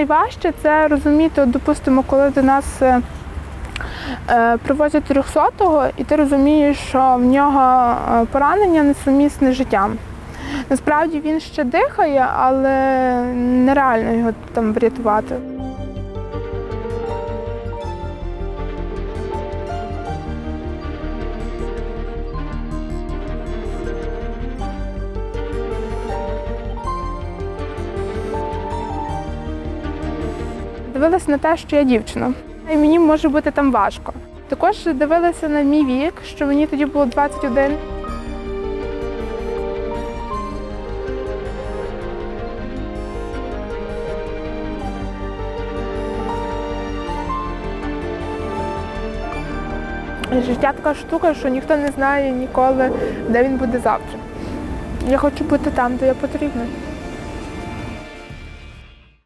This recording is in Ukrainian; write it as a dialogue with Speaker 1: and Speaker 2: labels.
Speaker 1: найважче це розуміти, от, допустимо, коли до нас е, е, привозять 300-го, і ти розумієш, що в нього е, поранення несумісне з життям. Насправді він ще дихає, але нереально його там врятувати. Дивилася на те, що я дівчина, і мені може бути там важко. Також дивилася на мій вік, що мені тоді було 21. Життя така штука, що ніхто не знає ніколи, де він буде завтра. Я хочу бути там, де я потрібна.